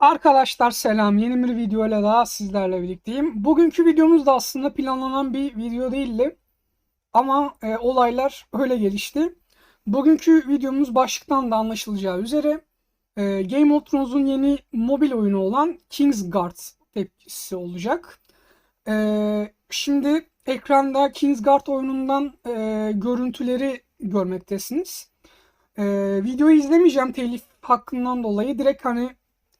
Arkadaşlar selam. Yeni bir video ile daha sizlerle birlikteyim. Bugünkü videomuz da aslında planlanan bir video değildi. Ama e, olaylar öyle gelişti. Bugünkü videomuz başlıktan da anlaşılacağı üzere e, Game of Thrones'un yeni mobil oyunu olan Kingsguard tepkisi olacak. E, şimdi ekranda Kingsguard oyunundan e, görüntüleri görmektesiniz. E, videoyu izlemeyeceğim telif hakkından dolayı. Direkt hani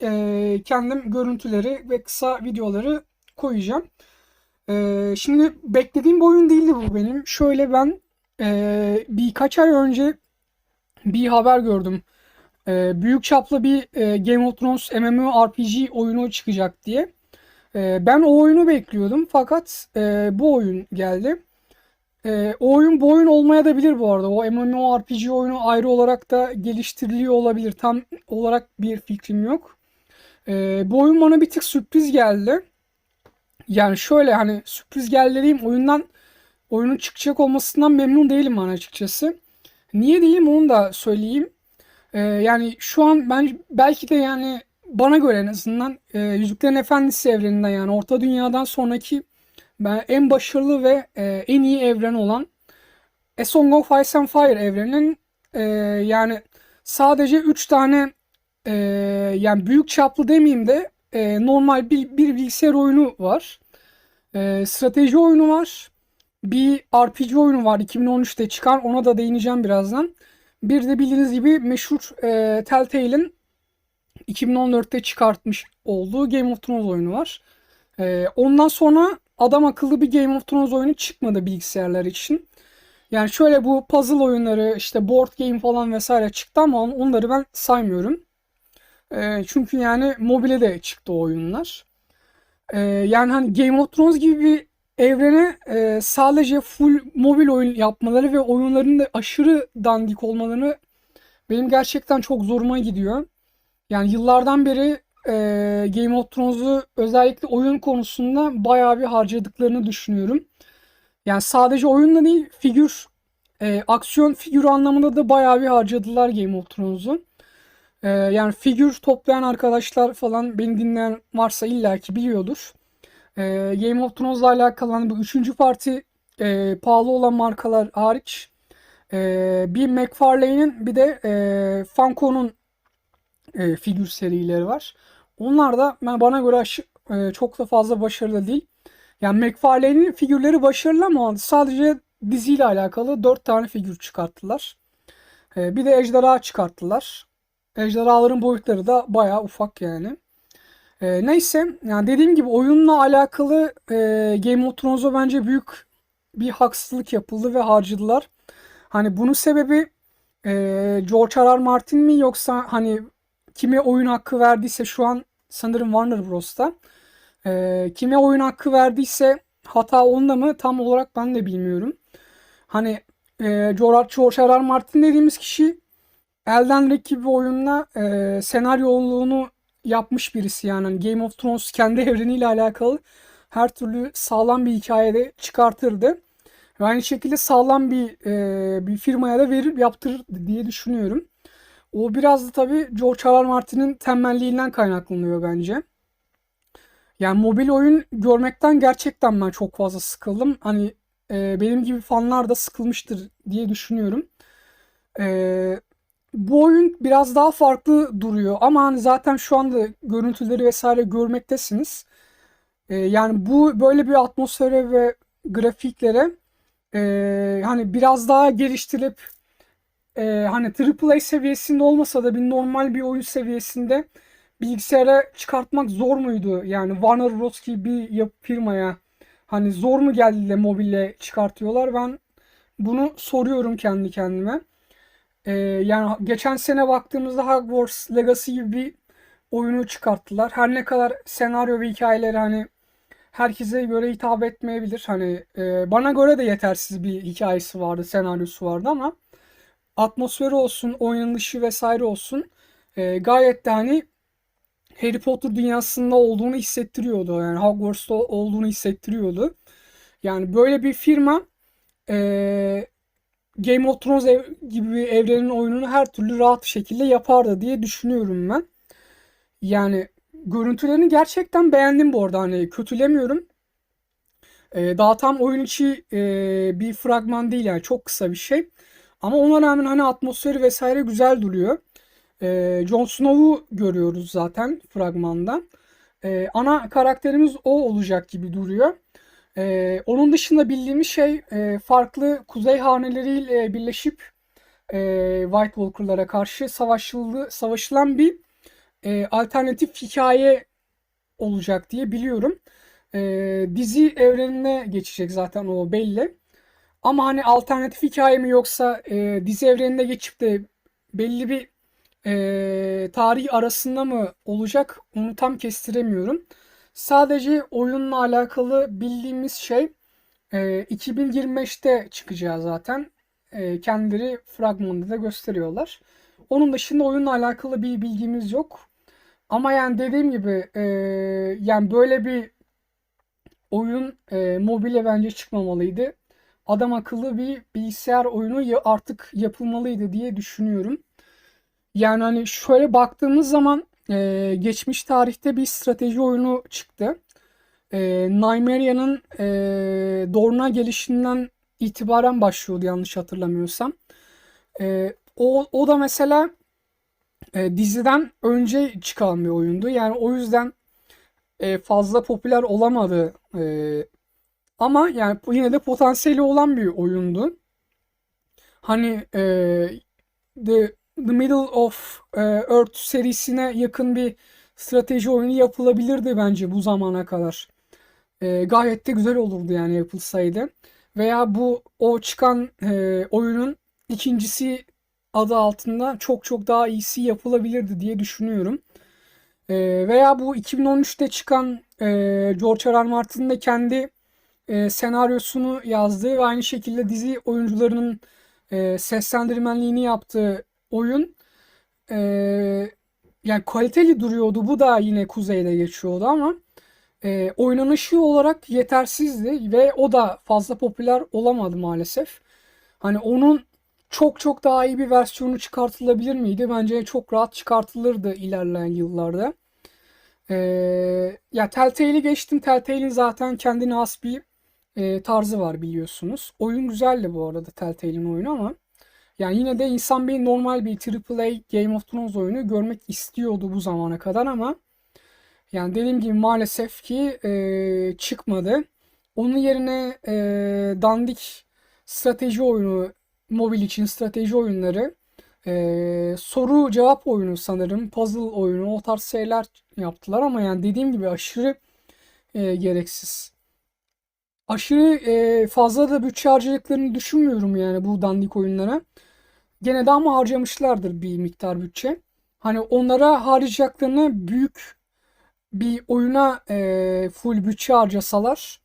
e, kendim görüntüleri ve kısa videoları koyacağım. E, şimdi beklediğim bir oyun değildi bu benim. Şöyle ben e, birkaç ay önce bir haber gördüm. E, büyük çaplı bir e, Game of Thrones MMORPG oyunu çıkacak diye. E, ben o oyunu bekliyordum fakat e, bu oyun geldi. E, o oyun bu oyun olmaya da bilir bu arada. O MMORPG oyunu ayrı olarak da geliştiriliyor olabilir. Tam olarak bir fikrim yok. Ee, bu oyun bana bir tık sürpriz geldi. Yani şöyle hani sürpriz geldi diyeyim oyundan oyunun çıkacak olmasından memnun değilim ben açıkçası. Niye diyeyim onu da söyleyeyim. Ee, yani şu an ben belki de yani bana göre en azından e, Yüzüklerin Efendisi evreninden yani Orta Dünya'dan sonraki ben en başarılı ve e, en iyi evren olan A Song of Ice and Fire evreninin e, yani sadece 3 tane e, yani büyük çaplı demeyeyim de e, normal bir, bir bilgisayar oyunu var. E, strateji oyunu var. Bir RPG oyunu var 2013'te çıkan. Ona da değineceğim birazdan. Bir de bildiğiniz gibi meşhur e, Telltale'in 2014'te çıkartmış olduğu Game of Thrones oyunu var. E, ondan sonra adam akıllı bir Game of Thrones oyunu çıkmadı bilgisayarlar için. Yani şöyle bu puzzle oyunları işte board game falan vesaire çıktı ama onları ben saymıyorum. E, çünkü yani mobile de çıktı o oyunlar. E, yani hani Game of Thrones gibi bir evrene e, sadece full mobil oyun yapmaları ve oyunların da aşırı dandik olmalarını benim gerçekten çok zoruma gidiyor. Yani yıllardan beri e, Game of Thrones'u özellikle oyun konusunda bayağı bir harcadıklarını düşünüyorum. Yani sadece oyunda değil figür e, aksiyon figür anlamında da bayağı bir harcadılar Game of Thrones'u. Ee, yani figür toplayan arkadaşlar falan beni dinleyen varsa illaki biliyordur. Ee, Game of Thrones'la alakalı hani bu üçüncü parti e, pahalı olan markalar hariç e, bir McFarlane'in bir de e, Funko'nun e, figür serileri var. Onlar da ben bana göre aşı, e, çok da fazla başarılı değil. Yani McFarlane'in figürleri başarılı ama sadece diziyle alakalı 4 tane figür çıkarttılar. E, bir de ejderha çıkarttılar. Ejderhaların boyutları da bayağı ufak yani. E, neyse yani dediğim gibi oyunla alakalı e, Game of Thrones'a bence büyük bir haksızlık yapıldı ve harcadılar. Hani bunun sebebi e, George R. R. Martin mi yoksa hani kime oyun hakkı verdiyse şu an sanırım Warner Bros'ta. E, kime oyun hakkı verdiyse hata onda mı tam olarak ben de bilmiyorum. Hani e, George, George R. R. Martin dediğimiz kişi Elden Ring gibi oyunla e, senaryoluğunu yapmış birisi yani. Hani Game of Thrones kendi evreniyle alakalı her türlü sağlam bir hikayede çıkartırdı. Ve aynı şekilde sağlam bir e, bir firmaya da verir yaptırır diye düşünüyorum. O biraz da tabii George R. R. Martin'in tembelliğinden kaynaklanıyor bence. Yani mobil oyun görmekten gerçekten ben çok fazla sıkıldım. Hani e, benim gibi fanlar da sıkılmıştır diye düşünüyorum. E, bu oyun biraz daha farklı duruyor ama hani zaten şu anda görüntüleri vesaire görmektesiniz. Ee, yani bu böyle bir atmosfere ve grafiklere e, hani biraz daha geliştirip e, hani AAA seviyesinde olmasa da bir normal bir oyun seviyesinde bilgisayara çıkartmak zor muydu? Yani Warner Bros gibi bir firmaya hani zor mu geldi de mobile çıkartıyorlar? Ben bunu soruyorum kendi kendime. Ee, yani geçen sene baktığımızda Hogwarts Legacy gibi bir oyunu çıkarttılar. Her ne kadar senaryo ve hikayeleri hani herkese göre hitap etmeyebilir. Hani e, bana göre de yetersiz bir hikayesi vardı, senaryosu vardı ama atmosferi olsun, oynanışı vesaire olsun e, gayet de hani Harry Potter dünyasında olduğunu hissettiriyordu. Yani Hogwarts'ta olduğunu hissettiriyordu. Yani böyle bir firma e, Game of Thrones gibi bir evrenin oyununu her türlü rahat bir şekilde yapardı diye düşünüyorum ben. Yani görüntülerini gerçekten beğendim bu arada. Hani kötülemiyorum. Ee, daha tam oyun içi e, bir fragman değil yani çok kısa bir şey. Ama ona rağmen hani atmosferi vesaire güzel duruyor. Ee, Jon Snow'u görüyoruz zaten fragmanda. Ee, ana karakterimiz o olacak gibi duruyor. Ee, onun dışında bildiğimiz şey e, farklı kuzey haneleriyle birleşip e, White Walker'lara karşı savaşıldı, savaşılan bir e, alternatif hikaye olacak diye biliyorum. E, dizi evrenine geçecek zaten o belli. Ama hani alternatif hikaye mi yoksa e, dizi evreninde geçip de belli bir e, tarih arasında mı olacak onu tam kestiremiyorum. Sadece oyunla alakalı bildiğimiz şey e, 2025'te çıkacağı zaten. E, kendileri fragmanda da gösteriyorlar. Onun dışında oyunla alakalı bir bilgimiz yok. Ama yani dediğim gibi e, yani böyle bir oyun e, mobile bence çıkmamalıydı. Adam akıllı bir bilgisayar oyunu ya artık yapılmalıydı diye düşünüyorum. Yani hani şöyle baktığımız zaman e, geçmiş tarihte bir strateji oyunu çıktı. E, Nymeria'nın e, Dorna gelişinden itibaren başlıyordu yanlış hatırlamıyorsam. E, o, o da mesela e, diziden önce çıkan bir oyundu. Yani o yüzden e, fazla popüler olamadı. E, ama yani yine de potansiyeli olan bir oyundu. Hani e, The, The Middle of e, Earth serisine yakın bir strateji oyunu yapılabilirdi bence bu zamana kadar. E, gayet de güzel olurdu yani yapılsaydı. Veya bu o çıkan e, oyunun ikincisi adı altında çok çok daha iyisi yapılabilirdi diye düşünüyorum. E, veya bu 2013'te çıkan e, George R. R. Martin'in de kendi e, senaryosunu yazdığı ve aynı şekilde dizi oyuncularının e, seslendirmenliğini yaptığı oyun e, yani kaliteli duruyordu. Bu da yine kuzeyde geçiyordu ama e, oynanışı olarak yetersizdi ve o da fazla popüler olamadı maalesef. Hani onun çok çok daha iyi bir versiyonu çıkartılabilir miydi? Bence çok rahat çıkartılırdı ilerleyen yıllarda. Ee, ya Telltale'i geçtim. Telltale'in zaten kendine has bir e, tarzı var biliyorsunuz. Oyun güzeldi bu arada Telltale'in oyunu ama yani yine de insan bir normal bir AAA Game of Thrones oyunu görmek istiyordu bu zamana kadar ama yani dediğim gibi maalesef ki e, çıkmadı. Onun yerine e, dandik strateji oyunu, mobil için strateji oyunları, e, soru cevap oyunu sanırım, puzzle oyunu o tarz şeyler yaptılar ama yani dediğim gibi aşırı e, gereksiz. Aşırı e, fazla da bütçe harcadıklarını düşünmüyorum yani bu dandik oyunlara. Gene de ama harcamışlardır bir miktar bütçe. Hani onlara harcayacaklarını büyük bir oyuna e, full bütçe harcasalar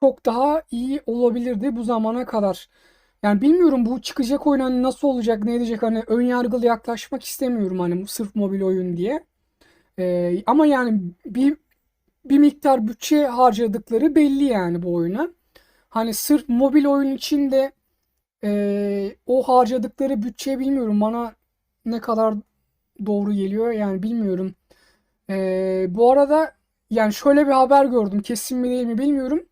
çok daha iyi olabilirdi bu zamana kadar. Yani bilmiyorum bu çıkacak oyun hani nasıl olacak ne edecek hani ön yargılı yaklaşmak istemiyorum hani sırf mobil oyun diye. E, ama yani bir bir miktar bütçe harcadıkları belli yani bu oyuna. Hani sırf mobil oyun için de e, o harcadıkları bütçe bilmiyorum bana ne kadar doğru geliyor yani bilmiyorum. E, bu arada yani şöyle bir haber gördüm kesin mi değil mi bilmiyorum.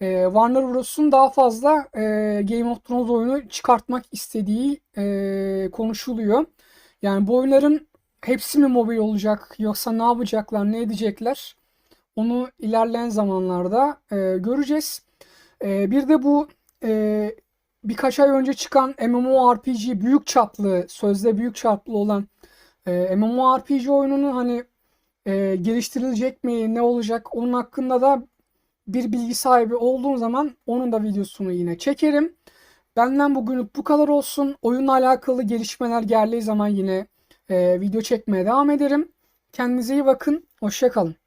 E, Warner Bros'un daha fazla e, Game of Thrones oyunu çıkartmak istediği e, konuşuluyor. Yani bu oyunların hepsi mi mobil olacak yoksa ne yapacaklar ne edecekler? Onu ilerleyen zamanlarda e, göreceğiz. E, bir de bu e, birkaç ay önce çıkan MMORPG büyük çaplı, sözde büyük çaplı olan e, MMORPG oyununun hani e, geliştirilecek mi, ne olacak onun hakkında da bir bilgi sahibi olduğum zaman onun da videosunu yine çekerim. Benden bugünlük bu kadar olsun. Oyunla alakalı gelişmeler geldiği zaman yine e, video çekmeye devam ederim. Kendinize iyi bakın. Hoşçakalın.